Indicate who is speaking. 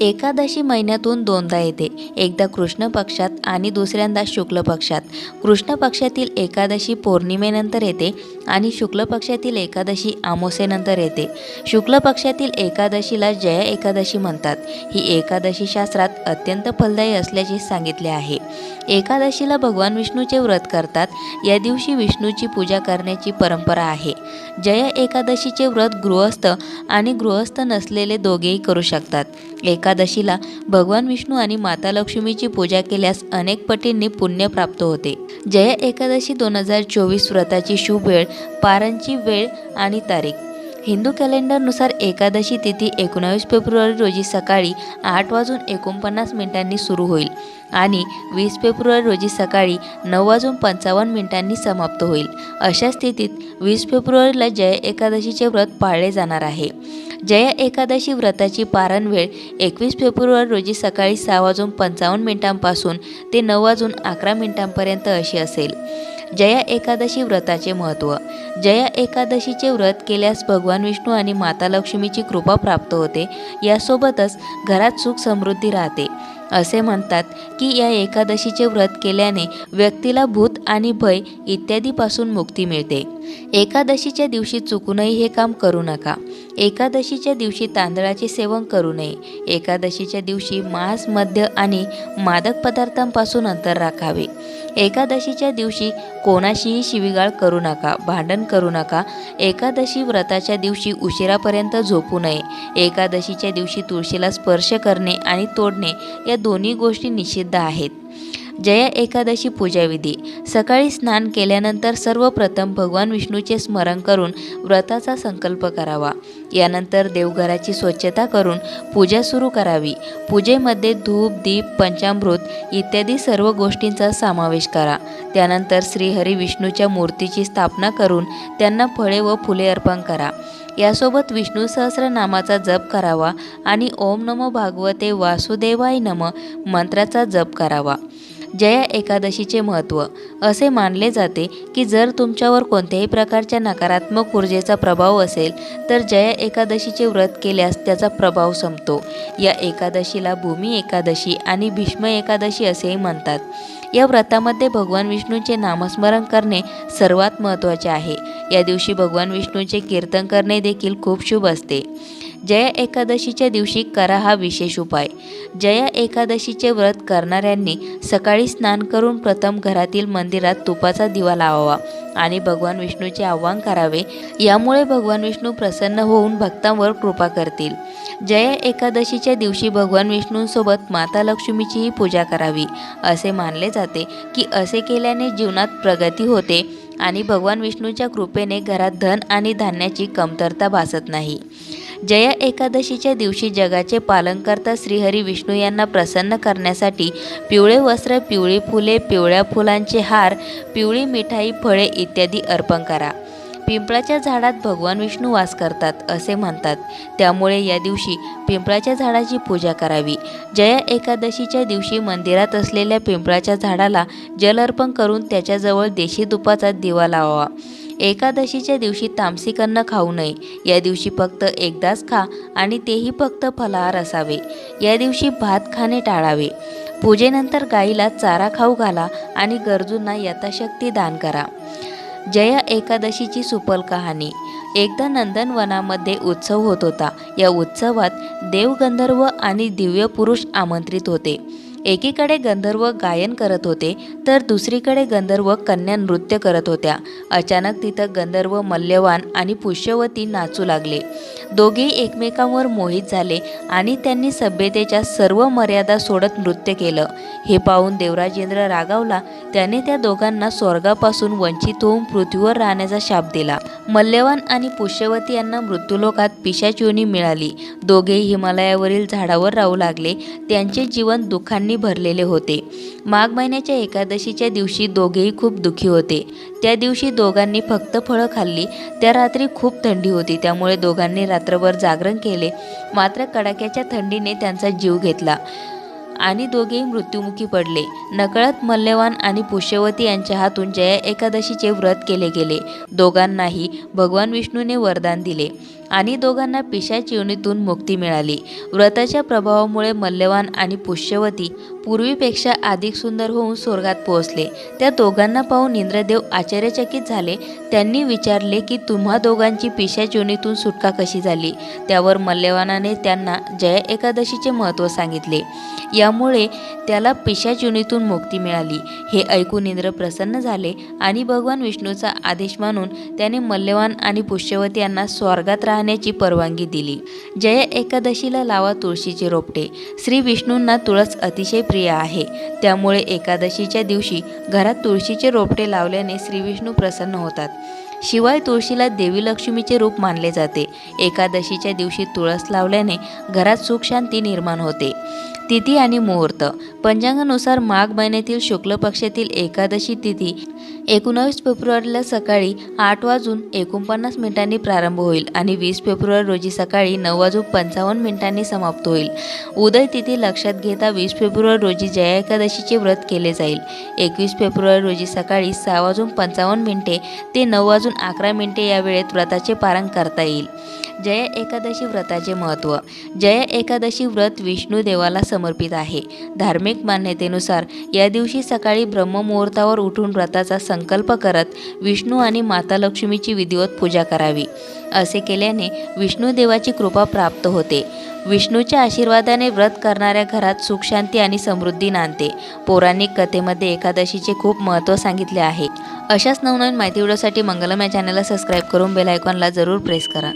Speaker 1: एकादशी महिन्यातून दोनदा येते. एकदा कृष्ण पक्षात आणि दुसऱ्यांदा शुक्ल पक्षात. कृष्ण पक्षातील एकादशी पौर्णिमेनंतर येते आणि शुक्ल पक्षातील एकादशी आमोसेनंतर येते. शुक्ल पक्षातील एकादशीला जया एकादशी म्हणतात. ही एकादशी शास्त्रात अत्यंत फलदायी असल्याचे सांगितले आहे. एकादशीला भगवान विष्णूचे व्रत करतात. या दिवशी विष्णूची पूजा करण्याची परंपरा आहे. जया एकादशीचे व्रत गृहस्थ आणि गृहस्थ नसलेले दोघेही करू शकतात. एकादशीला भगवान विष्णू आणि माता लक्ष्मीची पूजा केल्यास अनेक पटींनी पुण्य प्राप्त होते. जया एकादशी दोन हजार चोवीस व्रताची शुभ वेळ पारांची वेळ आणि तारीख. हिंदू कॅलेंडरनुसार एकादशी तिथी एकोणावीस फेब्रुवारी रोजी सकाळी आठ वाजून एकोणपन्नास मिनिटांनी सुरू होईल आणि वीस फेब्रुवारी रोजी सकाळी नऊ वाजून पंचावन्न मिनिटांनी समाप्त होईल. अशा स्थितीत वीस फेब्रुवारीला जय एकादशीचे व्रत पाळले जाणार आहे. जया एकादशी व्रताची पारण वेळ एकवीस फेब्रुवारी रोजी सकाळी सहा वाजून पंचावन्न मिनिटांपासून ते नऊ वाजून अकरा मिनिटांपर्यंत अशी असेल. जया एकादशी व्रताचे महत्त्व जया एकादशीचे व्रत केल्यास भगवान विष्णू आणि माता लक्ष्मीची कृपा प्राप्त होते. यासोबतच घरात सुख समृद्धी राहते. असे म्हणतात की या एकादशीचे व्रत केल्याने व्यक्तीला भूत आणि भय इत्यादीपासून मुक्ती मिळते. एकादशीच्या दिवशी चुकूनही हे काम करू नका. एकादशीच्या दिवशी तांदळाचे सेवन करू नये. एकादशीच्या दिवशी मांस मद्य आणि मादक पदार्थांपासून अंतर राखावे. एकादशीच्या दिवशी कोणाशीही शिवीगाळ करू नका भांडण करू नका. एकादशी व्रताच्या दिवशी उशिरापर्यंत झोपू नये. एकादशीच्या दिवशी तुळशीला स्पर्श करणे आणि तोडणे या दोन्ही गोष्टी निषिद्ध आहेत. जया एकादशी पूजाविधी. सकाळी स्नान केल्यानंतर सर्वप्रथम भगवान विष्णूचे स्मरण करून व्रताचा संकल्प करावा. यानंतर देवघराची स्वच्छता करून पूजा सुरू करावी. पूजेमध्ये धूप दीप पंचामृत इत्यादी सर्व गोष्टींचा समावेश करा. त्यानंतर श्रीहरी विष्णूच्या मूर्तीची स्थापना करून त्यांना फळे व फुले अर्पण करा. यासोबत विष्णू सहस्रनामाचा जप करावा आणि ओम नमो भागवते वासुदेवाय नम मंत्राचा जप करावा. जया एकादशीचे महत्त्व असे मानले जाते की जर तुमच्यावर कोणत्याही प्रकारच्या नकारात्मक ऊर्जेचा प्रभाव असेल तर जया एकादशीचे व्रत केल्यास त्याचा प्रभाव संपतो. या एकादशीला भूमी एकादशी आणि भीष्म एकादशी असेही म्हणतात. या व्रतामध्ये भगवान विष्णूचे नामस्मरण करणे सर्वात महत्त्वाचे आहे. या दिवशी भगवान विष्णूचे कीर्तन करणे देखील खूप शुभ असते. जया एकादशीच्या दिवशी करा हा विशेष उपाय. जया एकादशीचे व्रत करणाऱ्यांनी सकाळी स्नान करून प्रथम घरातील मंदिरात तुपाचा दिवा लावावा आणि भगवान विष्णूचे आव्हान करावे. यामुळे भगवान विष्णू प्रसन्न होऊन भक्तांवर कृपा करतील. जया एकादशीच्या दिवशी भगवान विष्णूंसोबत माता लक्ष्मीचीही पूजा करावी. असे मानले जाते की असे केल्याने जीवनात प्रगती होते आणि भगवान विष्णूच्या कृपेने घरात धन आणि धान्याची कमतरता भासत नाही. जया एकादशीच्या दिवशी जगाचे पालनकर्ता श्रीहरी विष्णू यांना प्रसन्न करण्यासाठी पिवळे वस्त्र पिवळी फुले पिवळ्या फुलांचे हार पिवळी मिठाई फळे इत्यादी अर्पण करा. पिंपळाच्या झाडात भगवान विष्णू वास करतात असे म्हणतात. त्यामुळे या दिवशी पिंपळाच्या झाडाची पूजा करावी. जया एकादशीच्या दिवशी मंदिरात असलेल्या पिंपळाच्या झाडाला जल अर्पण करून त्याच्याजवळ देशी तुपाचा दिवा लावावा. एकादशीच्या दिवशी तामसिक अन्न खाऊ नये. या दिवशी फक्त एकदाच खा आणि तेही फक्त फलाहार असावे. या दिवशी भात खाणे टाळावे. पूजेनंतर गाईला चारा खाऊ घाला आणि गरजूंना यथाशक्ती दान करा. जया एकादशीची सुपल कहाणी. एकदा नंदनवनामध्ये उत्सव होत होता. या उत्सवात देवगंधर्व आणि दिव्य पुरुष आमंत्रित होते. एकीकडे गंधर्व गायन करत होते तर दुसरीकडे गंधर्व कन्या नृत्य करत होत्या. अचानक तिथं गंधर्व मल्यवान आणि पुष्यवती नाचू लागले. दोघेही एकमेकांवर मोहित झाले आणि त्यांनी सभ्यतेच्या सर्व मर्यादा सोडत नृत्य केलं. हे पाहून देवराजेंद्र रागावला. त्याने त्या दोघांना स्वर्गापासून वंचित होऊन पृथ्वीवर राहण्याचा शाप दिला. मल्यवान आणि पुष्यवती यांना मृत्यूलोकात पिशाच मिळाली. दोघेही हिमालयावरील झाडावर राहू लागले. त्यांचे जीवन दुःखांनी भरलेले होते. माघ महिन्याच्या एकादशीच्या दिवशी दोघेही खूप दुःखी होते. त्या दिवशी दोघांनी फक्त फळं खाल्ली. त्या रात्री खूप थंडी होती. त्यामुळे दोघांनी रात्रभर जागरण केले. मात्र कडाक्याच्या थंडीने त्यांचा जीव घेतला आणि दोघेही मृत्युमुखी पडले. नकळत मल्यवान आणि पुष्यवती यांच्या हातून जया एकादशीचे व्रत केले गेले. दोघांनाही भगवान विष्णूने वरदान दिले. आणि दोघांना पिशाच योनीतून मुक्ती मिळाली. व्रताच्या प्रभावामुळे मल्यवान आणि पुष्यवती पूर्वीपेक्षा अधिक सुंदर होऊन स्वर्गात पोहोचले. त्या दोघांना पाहून इंद्रदेव आश्चर्यचकित झाले. त्यांनी विचारले की तुम्हा दोघांची पिशाच योनीतून सुटका कशी झाली? त्यावर मल्यवानाने त्यांना जय एकादशीचे महत्त्व सांगितले. यामुळे त्याला पिशाच योनीतून मुक्ती मिळाली. हे ऐकून इंद्र प्रसन्न झाले आणि भगवान विष्णूचा आदेश मानून त्याने मल्यवान आणि पुष्यवती यांना स्वर्गात राहण्याची परवानगी दिली. जय एकादशीला लावा तुळशीचे रोपटे. श्री विष्णूंना तुळस अतिशय प्रिय आहे. त्यामुळे एकादशीच्या दिवशी घरात तुळशीचे रोपटे लावल्याने श्री विष्णू प्रसन्न होतात. शिवाय तुळशीला देवी लक्ष्मीचे रूप मानले जाते. एकादशीच्या दिवशी तुळस लावल्याने घरात सुख शांती निर्माण होते. तिथी आणि मुहूर्त. पंचांगानुसार माघ महिन्यातील शुक्ल पक्षातील एकादशी तिथी एकोणावीस फेब्रुवारीला सकाळी आठ वाजून एकोणपन्नास मिनिटांनी प्रारंभ होईल आणि वीस फेब्रुवारी रोजी सकाळी नऊ वाजून पंचावन्न मिनिटांनी समाप्त होईल. उदय तिथी लक्षात घेता वीस फेब्रुवारी रोजी जया एकादशीचे व्रत केले जाईल. एकवीस फेब्रुवारी रोजी सकाळी सहा वाजून पंचावन्न मिनिटे ते नऊ वाजून अकरा मिनिटे या वेळेत व्रताचे पारण करता येईल. जय एकादशी व्रताचे महत्त्व. जय एकादशी व्रत विष्णू देवाला समर्पित आहे. धार्मिक मान्यतेनुसार या दिवशी सकाळी ब्रह्ममुहूर्तावर उठून व्रताचा संकल्प करत विष्णू आणि माता लक्ष्मीची विधिवत पूजा करावी. असे केल्याने विष्णू देवाची कृपा प्राप्त होते. विष्णूच्या आशीर्वादाने व्रत करणाऱ्या घरात सुखशांती आणि समृद्धी नांदते. पौराणिक कथेमध्ये एकादशीचे खूप महत्त्व सांगितले आहे. अशाच नवनवीन माहिती व्हिडिओसाठी मंगलम या चॅनलला सबस्क्राईब करून बेल आयकॉनला जरूर प्रेस करा.